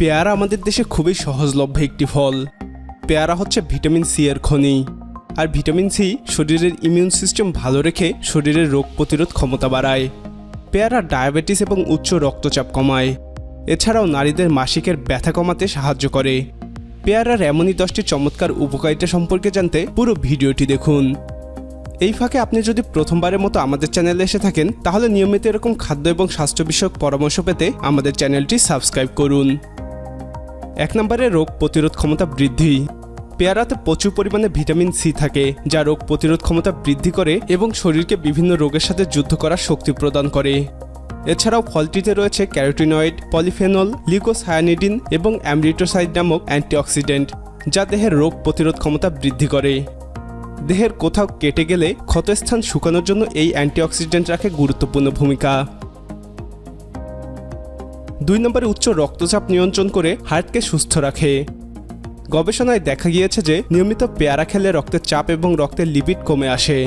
পেয়ারা আমাদের দেশে খুবই সহজলভ্য একটি ফল। পেয়ারা হচ্ছে ভিটামিন সি এর খনি। আর ভিটামিন সি শরীরের ইমিউন সিস্টেম ভালো রেখে শরীরের রোগ প্রতিরোধ ক্ষমতা বাড়ায়। পেয়ারা ডায়াবেটিস এবং উচ্চ রক্তচাপ কমায়। এছাড়াও নারীদের মাসিকের ব্যথা কমাতে সাহায্য করে। পেয়ারার এমনই দশটি চমৎকার উপকারিতা সম্পর্কে জানতে পুরো ভিডিওটি দেখুন। এই ফাঁকে আপনি যদি প্রথমবারের মতো আমাদের চ্যানেলে এসে থাকেন, তাহলে নিয়মিত এরকম খাদ্য এবং স্বাস্থ্য বিষয়ক পরামর্শ পেতে আমাদের চ্যানেলটি সাবস্ক্রাইব করুন। এক নম্বরে রোগ প্রতিরোধ ক্ষমতা বৃদ্ধি। পেয়ারাতে প্রচুর পরিমাণে ভিটামিন সি থাকে, যা রোগ প্রতিরোধ ক্ষমতা বৃদ্ধি করে এবং শরীরকে বিভিন্ন রোগের সাথে যুদ্ধ করার শক্তি প্রদান করে। এছাড়াও ফলটিতে রয়েছে ক্যারোটিনয়েড, পলিফেনল লিউকোসায়ানিডিন এবং অ্যামরিটোসাইড নামক অ্যান্টিঅক্সিডেন্ট, যা দেহের রোগ প্রতিরোধ ক্ষমতা বৃদ্ধি করে। দেহের কোথাও কেটে গেলে ক্ষতস্থান শুকানোর জন্য এই অ্যান্টিঅক্সিডেন্ট রাখে গুরুত্বপূর্ণ ভূমিকা। দুই নম্বরে উচ্চ রক্তচাপ নিয়ন্ত্রণ করে হার্টকে সুস্থ রাখে। গবেষণায় দেখা গিয়েছে যে নিয়মিত পেয়ারা খেলে রক্তের চাপ এবং রক্তের লিপিড কমে আসে।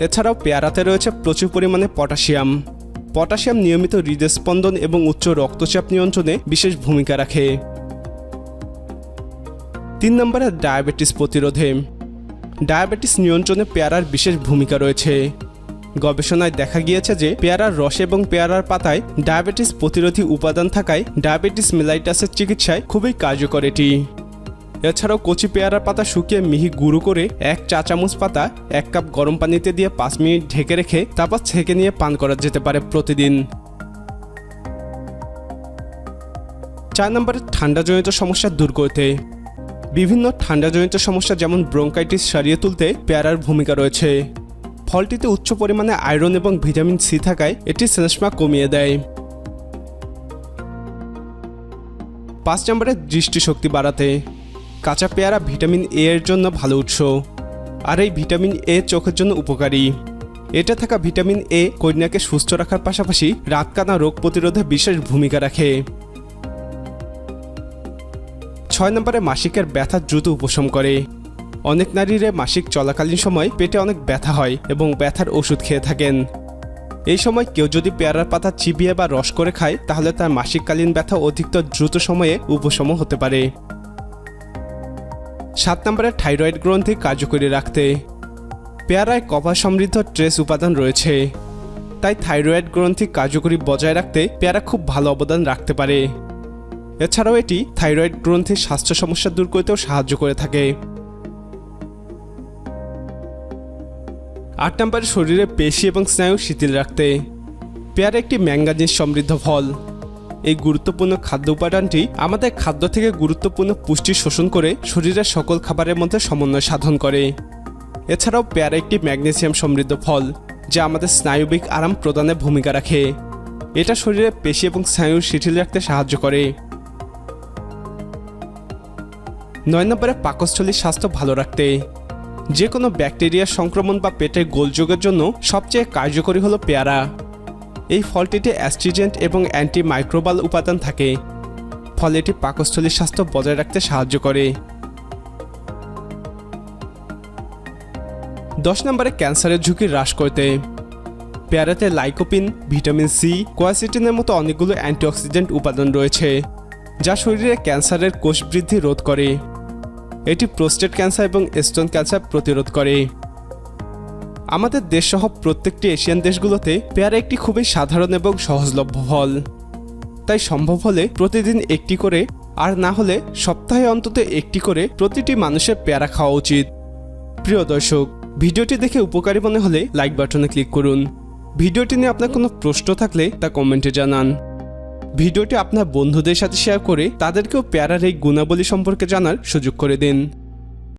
এছাড়াও পেয়ারাতে রয়েছে প্রচুর পরিমাণে পটাশিয়াম। পটাশিয়াম নিয়মিত হৃদস্পন্দন এবং উচ্চ রক্তচাপ নিয়ন্ত্রণে বিশেষ ভূমিকা রাখে। তিন নম্বরে ডায়াবেটিস প্রতিরোধে। ডায়াবেটিস নিয়ন্ত্রণে পেয়ারার বিশেষ ভূমিকা রয়েছে। গবেষণায় দেখা গিয়েছে যে পেয়ারার রস এবং পেয়ারার পাতায় ডায়াবেটিস প্রতিরোধী উপাদান থাকায় ডায়াবেটিস মেলাইটাসের চিকিৎসায় খুবই কার্যকর এটি। এছাড়াও কচি পেয়ারার পাতা শুকিয়ে মিহি গুঁড়ো করে এক চা চামচ পাতা, এক কাপ গরম পানিতে দিয়ে পাঁচ মিনিট ঢেকে রেখে তারপর ছেঁকে নিয়ে পান করা যেতে পারে প্রতিদিন। চার নম্বরে ঠান্ডাজনিত সমস্যা দূর করতে। বিভিন্ন ঠান্ডাজনিত সমস্যা যেমন ব্রঙ্কাইটিস সারিয়ে তুলতে পেয়ারার ভূমিকা রয়েছে। ফলটিতে উচ্চ পরিমাণে আয়রন এবং ভিটামিন সি থাকায় এটি সেলেসমা কমিয়ে দেয়। পাঁচ নম্বরে দৃষ্টিশক্তি বাড়াতে। কাঁচা পেয়ারা ভিটামিন এ এর জন্য ভালো উৎস। আর এই ভিটামিন এ চোখের জন্য উপকারী। এটা থাকা ভিটামিন এ কন্যাকে সুস্থ রাখার পাশাপাশি রাতকানা রোগ প্রতিরোধে বিশেষ ভূমিকা রাখে। ছয় নম্বরে মাসিকের ব্যথা দ্রুত উপশম করে। অনেক নারীরে মাসিক চলাকালীন সময় পেটে অনেক ব্যথা হয় এবং ব্যথার ওষুধ খেয়ে থাকেন। এই সময় কেউ যদি পেয়ারার পাতা চিবিয়ে বা রস করে খায়, তাহলে তার মাসিককালীন ব্যথা অধিকতর দ্রুত সময়ে উপশম হতে পারে। সাত নম্বরে থাইরয়েড গ্রন্থি কার্যকরী রাখতে। পেয়ারায় কভার সমৃদ্ধ ট্রেস উপাদান রয়েছে। তাই থাইরয়েড গ্রন্থি কার্যকরী বজায় রাখতে পেয়ারা খুব ভালো অবদান রাখতে পারে। এছাড়াও এটি থাইরয়েড গ্রন্থির স্বাস্থ্য সমস্যা দূর করতেও সাহায্য করে থাকে। আট নম্বরে শরীরে পেশি এবং স্নায়ু শিথিল রাখতে। পেয়ারা একটি ম্যাঙ্গানিজ সমৃদ্ধ ফল। এই গুরুত্বপূর্ণ খাদ্য উপাদানটি আমাদের খাদ্য থেকে গুরুত্বপূর্ণ পুষ্টি শোষণ করে শরীরের সকল খাবারের মধ্যে সমন্বয় সাধন করে। এছাড়াও পেয়ারা একটি ম্যাগনেসিয়াম সমৃদ্ধ ফল, যা আমাদের স্নায়ুবিক আরাম প্রদানে ভূমিকা রাখে। এটা শরীরে পেশি এবং স্নায়ু শিথিল রাখতে সাহায্য করে। নয় নম্বরে পাকস্থলীর স্বাস্থ্য ভালো রাখতে। যে কোনো ব্যাকটেরিয়ার সংক্রমণ বা পেটের গোলযোগের জন্য সবচেয়ে কার্যকরী হলো পেয়ারা। এই ফলটিতে অ্যাস্ট্রিজেন্ট এবং অ্যান্টিমাইক্রোবাল উপাদান থাকে। ফলে এটি পাকস্থলীর স্বাস্থ্য বজায় রাখতে সাহায্য করে। দশ নম্বরে ক্যান্সারের ঝুঁকি হ্রাস করতে। পেয়ারাতে লাইকোপিন, ভিটামিন সি, কোয়াসিটিনের মতো অনেকগুলো অ্যান্টিঅক্সিডেন্ট উপাদান রয়েছে, যা শরীরে ক্যান্সারের কোষ বৃদ্ধি রোধ করে। এটি প্রোস্টেট ক্যান্সার এবং স্তন ক্যান্সার প্রতিরোধ করে। আমাদের দেশসহ প্রত্যেকটি এশিয়ান দেশগুলোতে পেয়ারা একটি খুবই সাধারণ এবং সহজলভ্য ফল। তাই সম্ভব হলে প্রতিদিন একটি করে আর না হলে সপ্তাহে অন্তত একটি করে প্রতিটি মানুষের পেয়ারা খাওয়া উচিত। প্রিয় দর্শক, ভিডিওটি দেখে উপকারী মনে হলে লাইক বাটনে ক্লিক করুন। ভিডিওটি নিয়ে আপনার কোনো প্রশ্ন থাকলে তা কমেন্টে জানান। ভিডিওটি আপনার বন্ধুদের সাথে শেয়ার করে তাদেরকেও প্যারার এই গুণাবলী সম্পর্কে জানার সুযোগ করে দিন।